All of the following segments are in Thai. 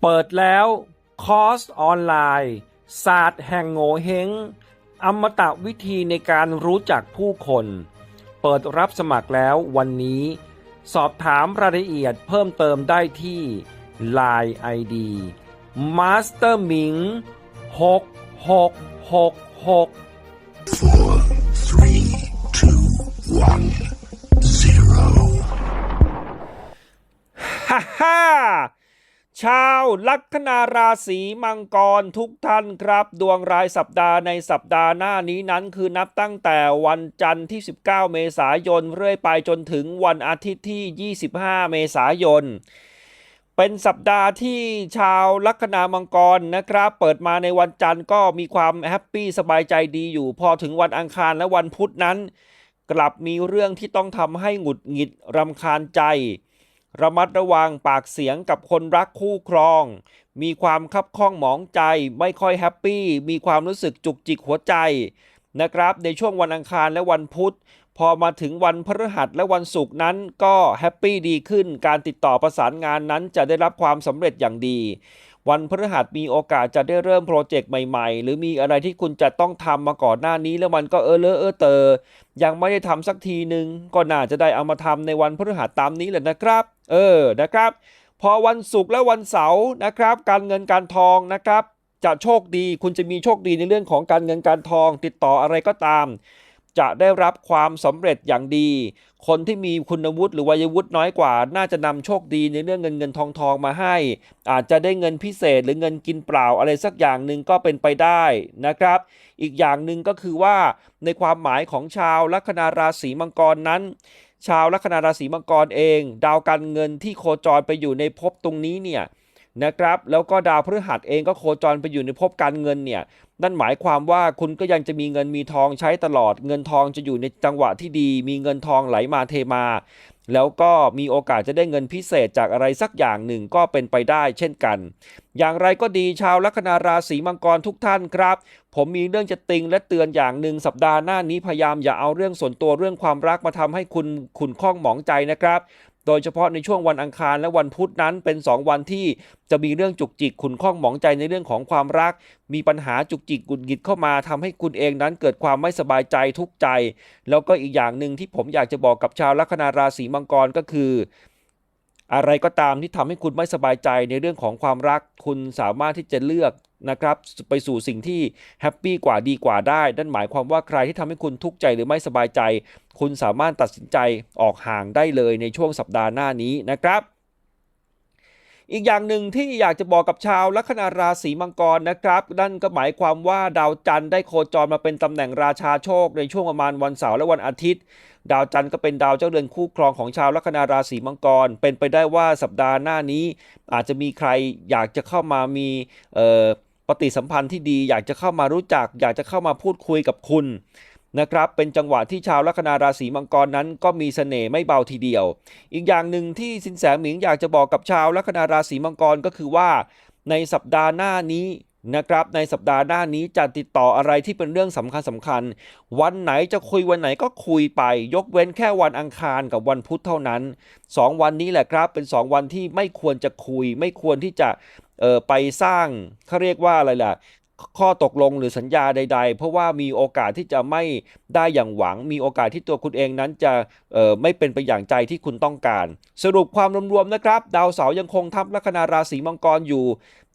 เปิดแล้วคอร์สออนไลน์ ศาสตร์แห่งโงเฮงอมตะวิธีในการรู้จักผู้คน เปิดรับสมัครแล้ววันนี้ สอบถามรายละเอียดเพิ่มเติมได้ที่ Line ID Master Ming 6666 Four, three, two, one, zero. ฮ่าฮ่า ชาวลัคนาราศีมังกรทุกท่านครับ ดวงรายสัปดาห์ในสัปดาห์หน้านี้นั้นคือนับตั้งแต่วันจันทร์ที่ 19 เมษายน เรื่อยไปจนถึงวันอาทิตย์ที่ 25 เมษายน เป็นสัปดาห์ที่ชาวลัคนามังกรนะครับ เปิดมาในวันจันทร์ก็มีความแฮปปี้สบายใจดีอยู่พอถึงวันอังคารและวันพุธนั้น กลับมีเรื่องที่ต้องทำให้หงุดหงิดรำคาญใจ ระมัดระวังปากเสียงกับคนรักคู่ครอง มีความคับข้องหมองใจ ไม่ค่อยแฮปปี้ มีความรู้สึกจุกจิกหัวใจนะครับ ในช่วงวันอังคารและวันพุธ พอมาถึงวันพฤหัสและวันศุกร์นั้นก็แฮปปี้ดีขึ้น การติดต่อประสานงานนั้นจะได้รับความสำเร็จอย่างดี วันพฤหัสมีโอกาสจะได้เริ่มโปรเจกต์ใหม่ๆ หรือมีอะไรที่คุณจะต้องทำมาก่อนหน้านี้แล้วมันก็เออเลอะเออเตอยังไม่ได้ทำสักทีหนึ่งก็น่าจะได้เอามาทำในวันพฤหัสตามนี้แหละนะครับ เออนะครับ พอวันศุกร์และวันเสาร์นะครับ การเงินการทองนะครับ จะโชคดีคุณจะมีโชคดีในเรื่องของการเงินการทอง ติดต่ออะไรก็ตาม จะได้รับความสำเร็จอย่างดี คนที่มีคุณวุฒิหรือวัยวุฒิน้อยกว่า น่าจะนำโชคดีในเรื่องเงินเงินทองทองมาให้ อาจจะได้เงินพิเศษหรือเงินกินเปล่าอะไรสักอย่างหนึ่งก็เป็นไปได้นะครับ อีกอย่างหนึ่งก็คือว่าในความหมายของชาวลัคนาราศีมังกรนั้นชาวลัคนาราศีมังกรเอง ดาวการเงินที่โคจรไปอยู่ในภพตรงนี้เนี่ย นะครับ แล้วก็ดาวพฤหัสเองก็โคจรไปอยู่ในภพการเงินเนี่ย นั่นหมายความว่าคุณก็ยังจะมีเงินมีทองใช้ตลอด เงินทองจะอยู่ในจังหวะที่ดี มีเงินทองไหลมาเทมา แล้วก็มีโอกาสจะได้เงินพิเศษจากอะไรสักอย่างหนึ่งก็เป็นไปได้เช่นกัน อย่างไรก็ดีชาวลัคนาราศีมังกรทุกท่านครับ ผมมีเรื่องจะติงและเตือนอย่างหนึ่งสัปดาห์หน้านี้พยายามอย่าเอาเรื่องส่วนตัวเรื่องความรักมาทำให้คุณขุนข้องหมองใจนะครับ โดยเฉพาะในช่วงวันอังคารและวันพุธนั้นเป็น 2 วันที่จะมีเรื่องจุกจิกขุนข้องหมองใจในเรื่องของความรัก มีปัญหาจุกจิกกุดกิดเข้ามาทำให้คุณเองนั้นเกิดความไม่สบายใจทุกข์ใจ แล้วก็อีกอย่างหนึ่งที่ผมอยากจะบอกกับชาวลัคนาราศีมังกรก็คืออะไรก็ตามที่ทำให้คุณไม่สบายใจในเรื่องของความรัก คุณสามารถที่จะเลือก นะครับไปสู่สิ่งที่แฮปปี้กว่าดีกว่าได้นั่นหมายความว่าใครที่ทำให้คุณทุกข์ใจหรือไม่สบายใจ คุณสามารถตัดสินใจออกห่างได้เลยในช่วงสัปดาห์หน้านี้นะครับ อีกอย่างหนึ่งที่อยากจะบอกกับชาวลัคนาราศีมังกรนะครับ นั่นก็หมายความว่าดาวจันทร์ได้โคจรมาเป็นตำแหน่งราชาโชคในช่วงประมาณวันเสาร์และวันอาทิตย์ดาวจันทร์ก็เป็นดาวเจ้าเรือนคู่ครองของชาวลัคนาราศีมังกร เป็นไปได้ว่าสัปดาห์หน้านี้ อาจจะมีใครอยากจะเข้ามามีเอ่อ ปฏิสัมพันธ์ที่ดีอยากจะเข้ามารู้จัก อยากจะเข้ามาพูดคุยกับคุณนะครับเป็นจังหวะที่ชาวลัคนาราศีมังกรนั้นก็มีเสน่ห์ไม่เบาทีเดียว อีกอย่างหนึ่งที่สินแสหมิงอยากจะบอกกับชาวลัคนาราศีมังกรก็คือว่า ในสัปดาห์หน้านี้นะครับในสัปดาห์หน้านี้จะติดต่ออะไรที่เป็นเรื่องสำคัญสำคัญ วันไหนจะคุยวันไหนก็คุยไป ยกเว้นแค่วันอังคารกับวันพุธเท่านั้น 2 วันนี้แหละครับเป็น 2 วันที่ไม่ควรจะคุย ไม่ควรที่จะ ไปสร้างเขาเรียกว่าอะไรล่ะข้อตกลงหรือสัญญาใด ๆ เพราะว่ามีโอกาสที่จะไม่ได้อย่างหวัง มีโอกาสที่ตัวคุณเองนั้นจะไม่เป็นไปอย่างใจที่คุณต้องการ สรุปความรวมๆนะครับ ดาวเสาร์ยังคงทับลัคนาราศีมังกรอยู่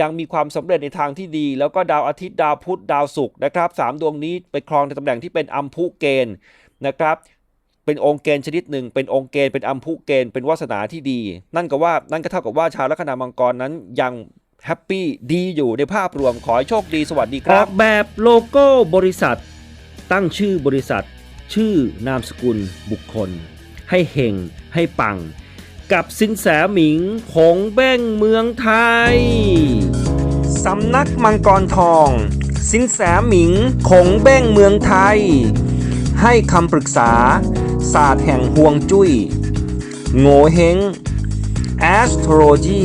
ยังมีความสำเร็จในทางที่ดี แล้วก็ดาวอาทิตย์ดาวพุธดาวศุกร์นะครับสามดวงนี้ไปครองในตำแหน่งที่เป็นอัมพุเกณฑ์นะครับเป็นองค์เกณฑ์ชนิดหนึ่ง เป็นองค์เกณฑ์เป็นอัมพุเกณฑ์เป็นวาสนาที่ดี นั่นก็ว่านั่นก็เท่ากับว่าชาวลัคนามังกรนั้นยัง แฮปปี้ดีอยู่ในภาพรวมขอให้โชคดีสวัสดีคอรัอบ กแบบโลโก้บริษัท ตั้งชื่อบริษัท ชื่อนามสกุลบุคคล ให้เฮงให้ปัง กับสินแสหมิงคงเบ้งเมืองไทย สำนักมังกรทอง สินแสหมิงคงเบ้งเมืองไทย ให้คำปรึกษา ศาสตร์แห่งห่วงจุย้ยโงเฮง astrology